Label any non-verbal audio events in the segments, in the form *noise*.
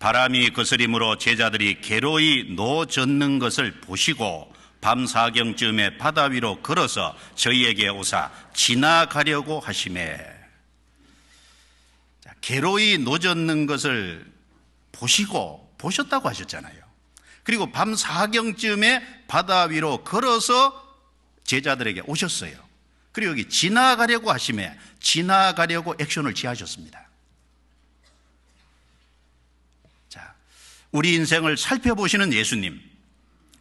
바람이 거스림으로 제자들이 괴로이 노젓는 것을 보시고 밤 사경쯤에 바다 위로 걸어서 저희에게 오사 지나가려고 하심에 괴로이 노젓는 것을 보시고 보셨다고 하셨잖아요. 그리고 밤 사경쯤에 바다 위로 걸어서 제자들에게 오셨어요. 그리고 여기 지나가려고 하심에 지나가려고 액션을 취하셨습니다. 자, 우리 인생을 살펴보시는 예수님,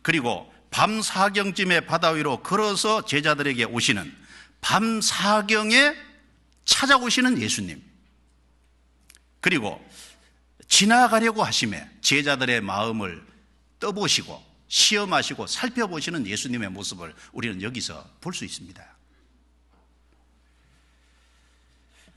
그리고 밤 사경쯤에 바다 위로 걸어서 제자들에게 오시는 밤 사경에 찾아오시는 예수님, 그리고 지나가려고 하심에 제자들의 마음을 떠보시고 시험하시고 살펴보시는 예수님의 모습을 우리는 여기서 볼 수 있습니다.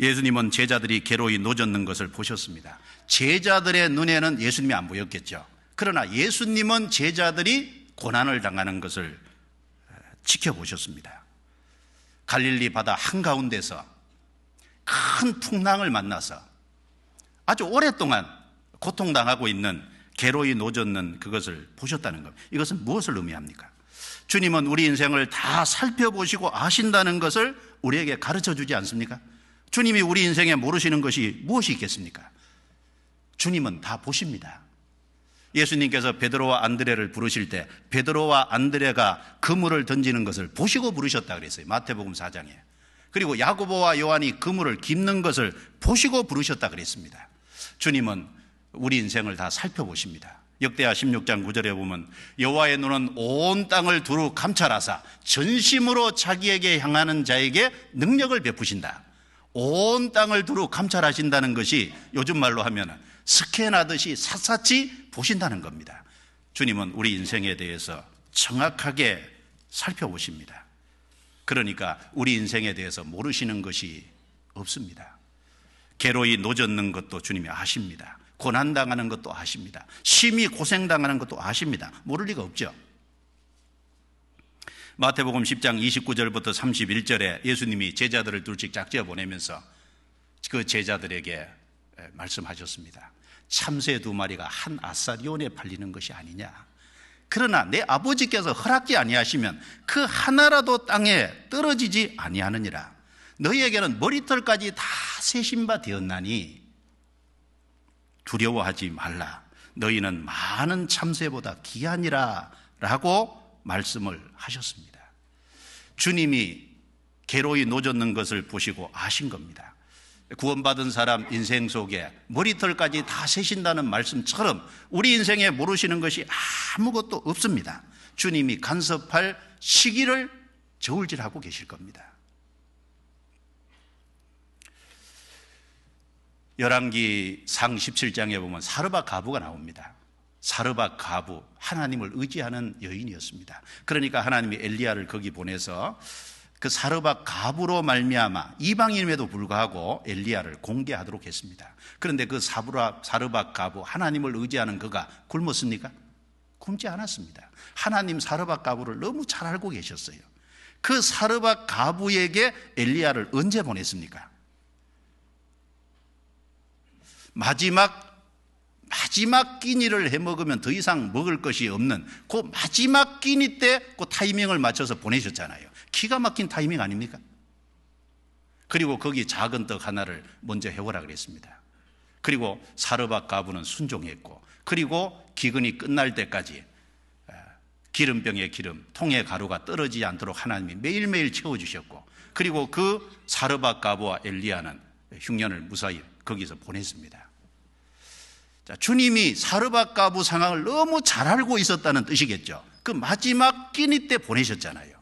예수님은 제자들이 괴로이 노젓는 것을 보셨습니다. 제자들의 눈에는 예수님이 안 보였겠죠. 그러나 예수님은 제자들이 고난을 당하는 것을 지켜보셨습니다. 갈릴리 바다 한가운데서 큰 풍랑을 만나서 아주 오랫동안 고통당하고 있는 괴로이 노젓는 그것을 보셨다는 것. 이것은 무엇을 의미합니까? 주님은 우리 인생을 다 살펴보시고 아신다는 것을 우리에게 가르쳐 주지 않습니까? 주님이 우리 인생에 모르시는 것이 무엇이 있겠습니까? 주님은 다 보십니다. 예수님께서 베드로와 안드레를 부르실 때 베드로와 안드레가 그물을 던지는 것을 보시고 부르셨다 그랬어요. 마태복음 4장에. 그리고 야고보와 요한이 그물을 깁는 것을 보시고 부르셨다 그랬습니다. 주님은 우리 인생을 다 살펴보십니다. 역대하 16장 9절에 보면 여호와의 눈은 온 땅을 두루 감찰하사 전심으로 자기에게 향하는 자에게 능력을 베푸신다. 온 땅을 두루 감찰하신다는 것이 요즘 말로 하면 스캔하듯이 샅샅이 보신다는 겁니다. 주님은 우리 인생에 대해서 정확하게 살펴보십니다. 그러니까 우리 인생에 대해서 모르시는 것이 없습니다. 괴로이 노젓는 것도 주님이 아십니다. 고난당하는 것도 아십니다. 심히 고생당하는 것도 아십니다. 모를 리가 없죠. 마태복음 10장 29절부터 31절에 예수님이 제자들을 둘씩 짝지어 보내면서 그 제자들에게 말씀하셨습니다. 참새 두 마리가 한 아사리온에 팔리는 것이 아니냐. 그러나 내 아버지께서 허락지 아니하시면 그 하나라도 땅에 떨어지지 아니하느니라. 너희에게는 머리털까지 다 세신 바 되었나니 두려워하지 말라. 너희는 많은 참새보다 귀하니라. 라고 말씀을 하셨습니다. 주님이 괴로이 노젓는 것을 보시고 아신 겁니다. 구원받은 사람 인생 속에 머리털까지 다 세신다는 말씀처럼 우리 인생에 모르시는 것이 아무것도 없습니다. 주님이 간섭할 시기를 저울질하고 계실 겁니다. 열왕기 상 17장에 보면 사르바 가부가 나옵니다. 사르바 가부 하나님을 의지하는 여인이었습니다. 그러니까 하나님이 엘리야를 거기 보내서 그 사르바 가부로 말미암아 이방인임에도 불구하고 엘리야를 공개하도록 했습니다. 그런데 그 사부라 사르바 가부 하나님을 의지하는 그가 굶었습니까? 굶지 않았습니다. 하나님 사르바 가부를 너무 잘 알고 계셨어요. 그 사르바 가부에게 엘리야를 언제 보냈습니까? 마지막 마지막 끼니를 해 먹으면 더 이상 먹을 것이 없는 그 마지막 끼니 때 그 타이밍을 맞춰서 보내셨잖아요. 기가 막힌 타이밍 아닙니까? 그리고 거기 작은 떡 하나를 먼저 해오라 그랬습니다. 그리고 사르밧 가부는 순종했고, 그리고 기근이 끝날 때까지 기름병의 기름, 통의 가루가 떨어지지 않도록 하나님이 매일매일 채워주셨고, 그리고 그 사르밧 가부와 엘리야는 흉년을 무사히 거기서 보냈습니다. 자, 주님이 사르밧 가부 상황을 너무 잘 알고 있었다는 뜻이겠죠. 그 마지막 끼니 때 보내셨잖아요.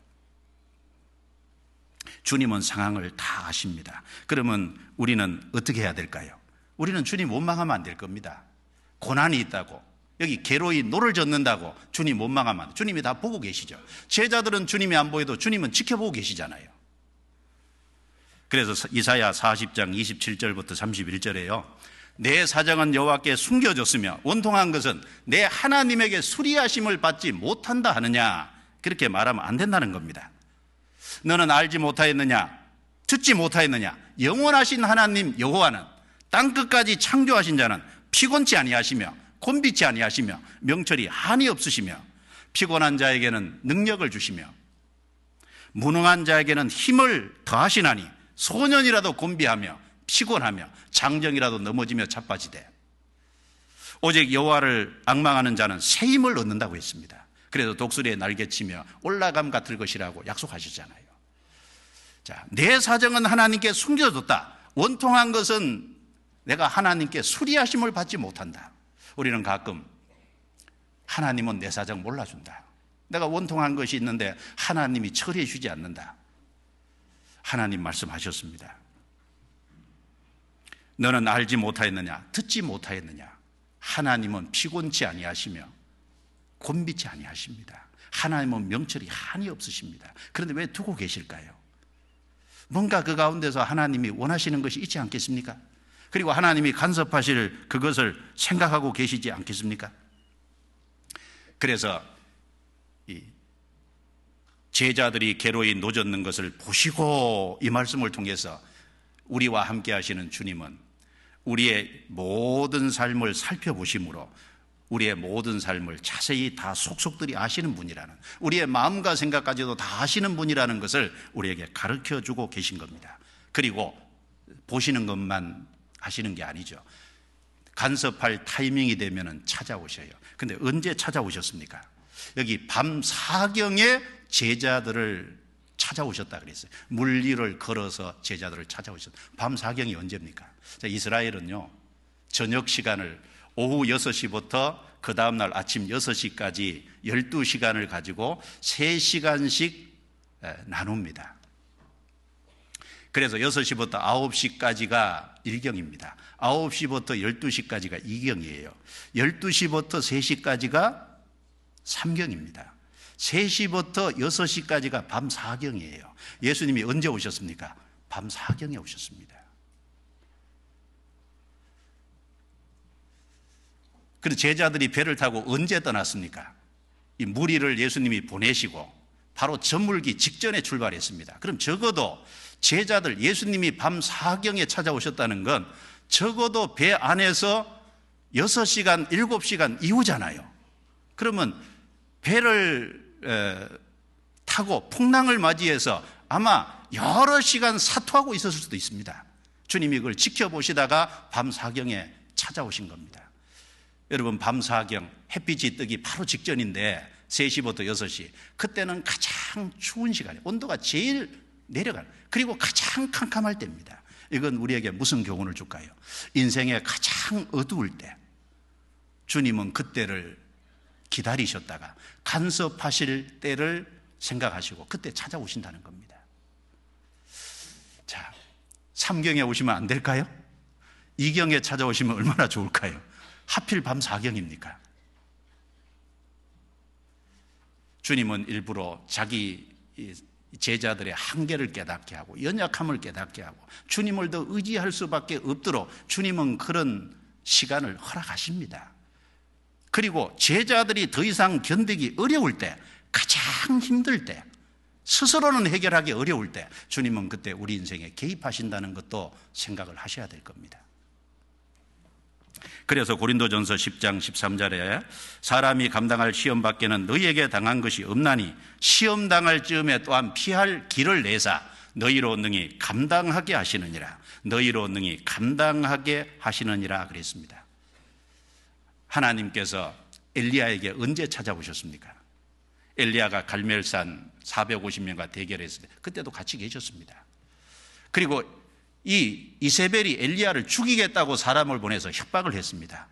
주님은 상황을 다 아십니다. 그러면 우리는 어떻게 해야 될까요? 우리는 주님 원망하면 안 될 겁니다. 고난이 있다고 여기 괴로이 노를 젓는다고 주님 원망하면. 주님이 다 보고 계시죠. 제자들은 주님이 안 보여도 주님은 지켜보고 계시잖아요. 그래서 이사야 40장 27절부터 31절에요. 내 사정은 여호와께 숨겨졌으며 원통한 것은 내 하나님에게 수리하심을 받지 못한다 하느냐? 그렇게 말하면 안 된다는 겁니다. 너는 알지 못하였느냐? 듣지 못하였느냐? 영원하신 하나님 여호와는 땅 끝까지 창조하신 자는 피곤치 아니하시며 곤비치 아니하시며 명철이 한이 없으시며 피곤한 자에게는 능력을 주시며 무능한 자에게는 힘을 더하시나니 소년이라도 곤비하며 피곤하며 장정이라도 넘어지며 자빠지되 오직 여호와를 악망하는 자는 새 힘을 얻는다고 했습니다. 그래서 독수리에 날개치며 올라감 같을 것이라고 약속하시잖아요. 자, 내 사정은 하나님께 숨겨졌다. 원통한 것은 내가 하나님께 수리하심을 받지 못한다. 우리는 가끔 하나님은 내 사정 몰라준다. 내가 원통한 것이 있는데 하나님이 처리해 주지 않는다. 하나님 말씀하셨습니다. 너는 알지 못하였느냐? 듣지 못하였느냐? 하나님은 피곤치 아니하시며 곤비치 아니하십니다. 하나님은 명철이 한이 없으십니다. 그런데 왜 두고 계실까요? 뭔가 그 가운데서 하나님이 원하시는 것이 있지 않겠습니까? 그리고 하나님이 간섭하실 그것을 생각하고 계시지 않겠습니까? 그래서 이 제자들이 괴로이 노젓는 것을 보시고 이 말씀을 통해서 우리와 함께 하시는 주님은 우리의 모든 삶을 살펴보심으로 우리의 모든 삶을 자세히 다 속속들이 아시는 분이라는 우리의 마음과 생각까지도 다 아시는 분이라는 것을 우리에게 가르쳐 주고 계신 겁니다. 그리고 보시는 것만 하시는 게 아니죠. 간섭할 타이밍이 되면 찾아오셔요. 근데 언제 찾아오셨습니까? 여기 밤 사경에 제자들을 찾아오셨다 그랬어요. 물리를 걸어서 제자들을 찾아오셨다. 밤 사경이 언제입니까? 이스라엘은요, 저녁 시간을 오후 6시부터 그 다음날 아침 6시까지 12시간을 가지고 3시간씩 나눕니다. 그래서 6시부터 9시까지가 1경입니다. 9시부터 12시까지가 2경이에요. 12시부터 3시까지가 3경입니다. 3시부터 6시까지가 밤 4경이에요. 예수님이 언제 오셨습니까? 밤 4경에 오셨습니다. 그런데 제자들이 배를 타고 언제 떠났습니까? 이 무리를 예수님이 보내시고 바로 저물기 직전에 출발했습니다. 그럼 적어도 제자들 예수님이 밤 사경에 찾아오셨다는 건 적어도 배 안에서 6시간, 7시간 이후잖아요. 그러면 배를 타고 풍랑을 맞이해서 아마 여러 시간 사투하고 있었을 수도 있습니다. 주님이 그걸 지켜보시다가 밤 사경에 찾아오신 겁니다. 여러분 밤 사경 햇빛이 뜨기 바로 직전인데 3시부터 6시 그때는 가장 추운 시간이에요. 온도가 제일 내려가는 그리고 가장 캄캄할 때입니다. 이건 우리에게 무슨 교훈을 줄까요? 인생의 가장 어두울 때 주님은 그때를 기다리셨다가 간섭하실 때를 생각하시고 그때 찾아오신다는 겁니다. 자, 3경에 오시면 안 될까요? 2경에 찾아오시면 얼마나 좋을까요? 하필 밤 4경입니까? 주님은 일부러 자기 제자들의 한계를 깨닫게 하고 연약함을 깨닫게 하고 주님을 더 의지할 수밖에 없도록 주님은 그런 시간을 허락하십니다. 그리고 제자들이 더 이상 견디기 어려울 때 가장 힘들 때 스스로는 해결하기 어려울 때 주님은 그때 우리 인생에 개입하신다는 것도 생각을 하셔야 될 겁니다. 그래서 고린도전서 10장 13절에 사람이 감당할 시험 밖에는 너희에게 당한 것이 없나니 시험 당할 즈음에 또한 피할 길을 내사 너희로 능히 감당하게 하시느니라 너희로 능히 감당하게 하시느니라 그랬습니다. 하나님께서 엘리야에게 언제 찾아오셨습니까? 엘리야가 갈멜산 450명과 대결했을 때 그때도 같이 계셨습니다. 그리고 이 이세벨이 엘리야를 죽이겠다고 사람을 보내서 협박을 했습니다.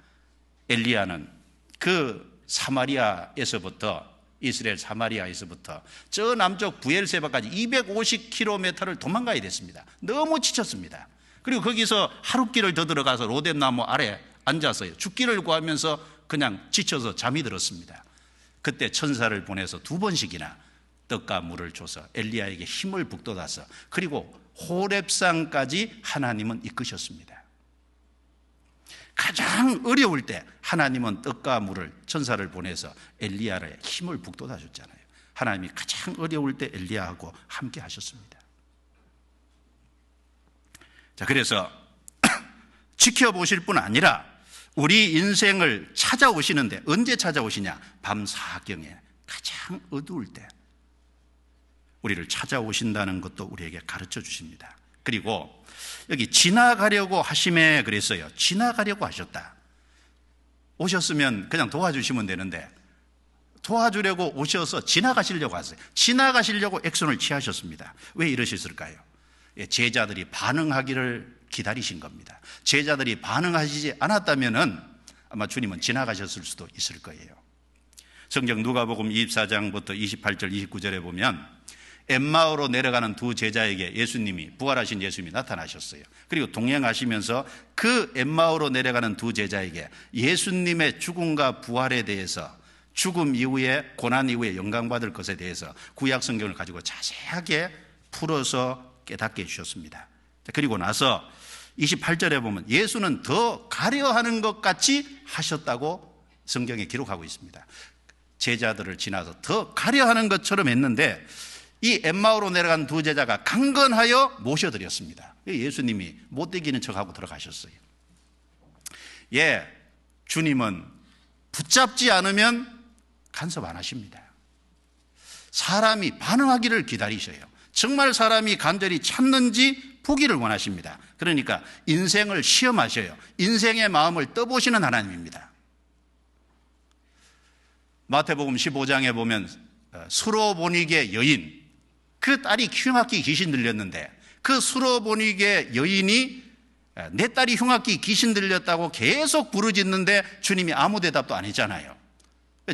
엘리야는 그 사마리아에서부터 이스라엘 사마리아에서부터 저 남쪽 부엘세바까지 250km를 도망가야 됐습니다. 너무 지쳤습니다. 그리고 거기서 하룻길을 더 들어가서 로뎀나무 아래 앉아서 죽기를 구하면서 그냥 지쳐서 잠이 들었습니다. 그때 천사를 보내서 두 번씩이나 떡과 물을 줘서 엘리야에게 힘을 북돋아서 그리고 호랩산까지 하나님은 이끄셨습니다. 가장 어려울 때 하나님은 떡과 물을 천사를 보내서 엘리야의 힘을 북돋아 줬잖아요. 하나님이 가장 어려울 때 엘리야하고 함께 하셨습니다. 자, 그래서 *clears throat* 지켜보실 뿐 아니라 우리 인생을 찾아오시는데 언제 찾아오시냐? 밤 사경에 가장 어두울 때 우리를 찾아오신다는 것도 우리에게 가르쳐 주십니다. 그리고 여기 지나가려고 하심에 그랬어요. 지나가려고 하셨다. 오셨으면 그냥 도와주시면 되는데 도와주려고 오셔서 지나가시려고 하세요. 지나가시려고 액션을 취하셨습니다. 왜 이러셨을까요? 예, 제자들이 반응하기를 기다리신 겁니다. 제자들이 반응하시지 않았다면은 아마 주님은 지나가셨을 수도 있을 거예요. 성경 누가복음 24장부터 28절 29절에 보면 엠마오로 내려가는 두 제자에게 예수님이 부활하신 예수님이 나타나셨어요. 그리고 동행하시면서 그 엠마오로 내려가는 두 제자에게 예수님의 죽음과 부활에 대해서 죽음 이후에 고난 이후에 영광 받을 것에 대해서 구약 성경을 가지고 자세하게 풀어서 깨닫게 해 주셨습니다. 그리고 나서 28절에 보면 예수는 더 가려 하는 것 같이 하셨다고 성경에 기록하고 있습니다. 제자들을 지나서 더 가려 하는 것처럼 했는데 이 엠마오로 내려간 두 제자가 강건하여 모셔드렸습니다. 예수님이 못 이기는 척하고 들어가셨어요. 예, 주님은 붙잡지 않으면 간섭 안 하십니다. 사람이 반응하기를 기다리셔요. 정말 사람이 간절히 찾는지 보기를 원하십니다. 그러니까 인생을 시험하셔요. 인생의 마음을 떠보시는 하나님입니다. 마태복음 15장에 보면 어, 수로보닉의 여인 그 딸이 흉악기 귀신 들렸는데 그 수로보닉의 여인이 어, 내 딸이 흉악기 귀신 들렸다고 계속 부르짖는데 주님이 아무 대답도 안 했잖아요.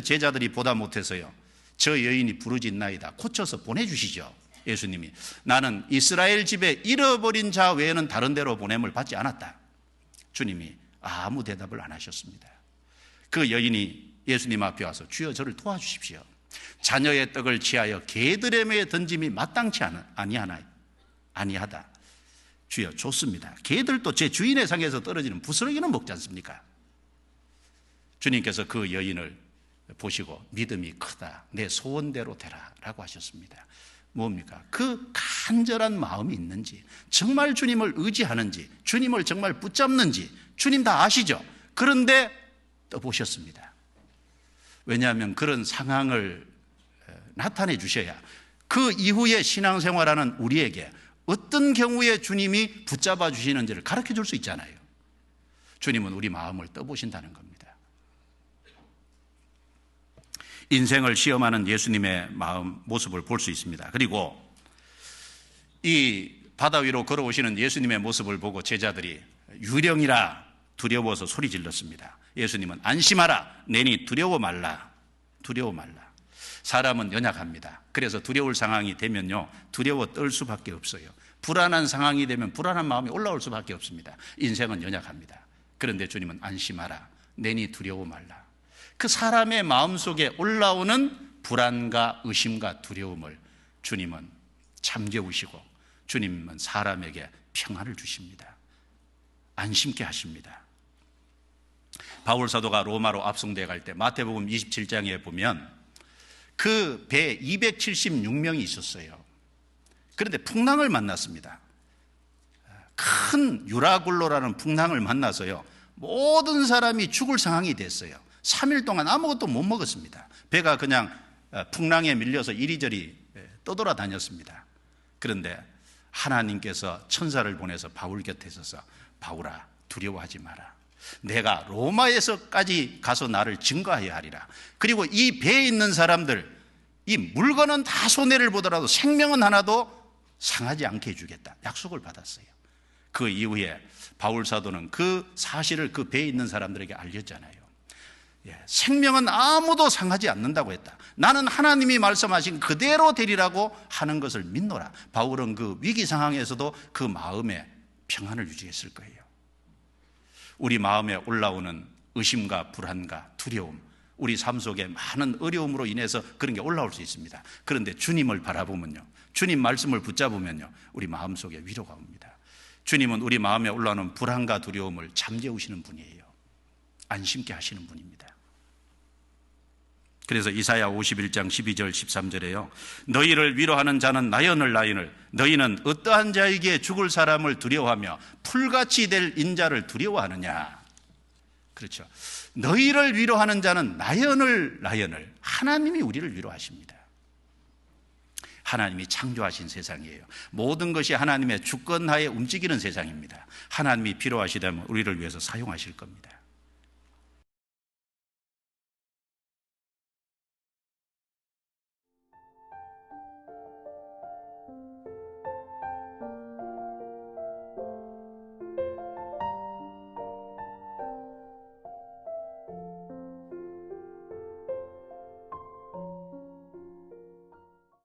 제자들이 보다 못해서요. 저 여인이 부르짖나이다. 고쳐서 보내주시죠. 예수님이 나는 이스라엘 집에 잃어버린 자 외에는 다른 데로 보냄을 받지 않았다. 주님이 아무 대답을 안 하셨습니다. 그 여인이 예수님 앞에 와서 주여 저를 도와주십시오. 자녀의 떡을 취하여 개들에게 던짐이 마땅치 아니하나 아니하다. 주여 좋습니다. 개들도 제 주인의 상에서 떨어지는 부스러기는 먹지 않습니까? 주님께서 그 여인을 보시고 믿음이 크다. 내 소원대로 되라. 라고 하셨습니다. 뭡니까? 그 간절한 마음이 있는지, 정말 주님을 의지하는지, 주님을 정말 붙잡는지, 주님 다 아시죠? 그런데 떠보셨습니다. 왜냐하면 그런 상황을 나타내 주셔야 그 이후에 신앙생활하는 우리에게 어떤 경우에 주님이 붙잡아 주시는지를 가르쳐 줄 수 있잖아요. 주님은 우리 마음을 떠보신다는 겁니다. 인생을 시험하는 예수님의 마음 모습을 볼 수 있습니다. 그리고 이 바다 위로 걸어오시는 예수님의 모습을 보고 제자들이 유령이라 두려워서 소리 질렀습니다. 예수님은 안심하라. 내니 두려워 말라. 두려워 말라. 사람은 연약합니다. 그래서 두려울 상황이 되면요. 두려워 떨 수밖에 없어요. 불안한 상황이 되면 불안한 마음이 올라올 수밖에 없습니다. 인생은 연약합니다. 그런데 주님은 안심하라. 내니 두려워 말라. 그 사람의 마음 속에 올라오는 불안과 의심과 두려움을 주님은 잠재우시고 주님은 사람에게 평안을 주십니다. 안심케 하십니다. 바울 사도가 로마로 압송돼 갈 때 마태복음 27장에 보면 그 배 276명이 있었어요. 그런데 풍랑을 만났습니다. 큰 유라굴로라는 풍랑을 만나서요. 모든 사람이 죽을 상황이 됐어요. 3일 동안 아무것도 못 먹었습니다. 배가 그냥 어, 풍랑에 밀려서 이리저리 떠돌아다녔습니다. 그런데 하나님께서 천사를 보내서 바울 곁에 있어서 바울아 두려워하지 마라. 내가 로마에서까지 가서 나를 증거하여야 하리라. 그리고 이 배에 있는 사람들, 이 물건은 다 손해를 보더라도 생명은 하나도 상하지 않게 해주겠다. 약속을 받았어요. 그 이후에 바울 사도는 그 사실을 그 배에 있는 사람들에게 알렸잖아요. 예, 생명은 아무도 상하지 않는다고 했다. 나는 하나님이 말씀하신 그대로 되리라고 하는 것을 믿노라. 바울은 그 위기 상황에서도 그 마음에 평안을 유지했을 거예요. 우리 마음에 올라오는 의심과 불안과 두려움, 우리 삶 속에 많은 어려움으로 인해서 그런 게 올라올 수 있습니다. 그런데 주님을 바라보면요. 주님 말씀을 붙잡으면요. 우리 마음 속에 위로가 옵니다. 주님은 우리 마음에 올라오는 불안과 두려움을 잠재우시는 분이에요. 안심케 하시는 분입니다. 그래서 이사야 51장 12절 13절에요. 너희를 위로하는 자는 나연을 나연을 너희는 어떠한 자에게 죽을 사람을 두려워하며 풀같이 될 인자를 두려워하느냐. 그렇죠. 너희를 위로하는 자는 나연을 나연을 하나님이 우리를 위로하십니다. 하나님이 창조하신 세상이에요. 모든 것이 하나님의 주권하에 움직이는 세상입니다. 하나님이 필요하시다면 우리를 위해서 사용하실 겁니다.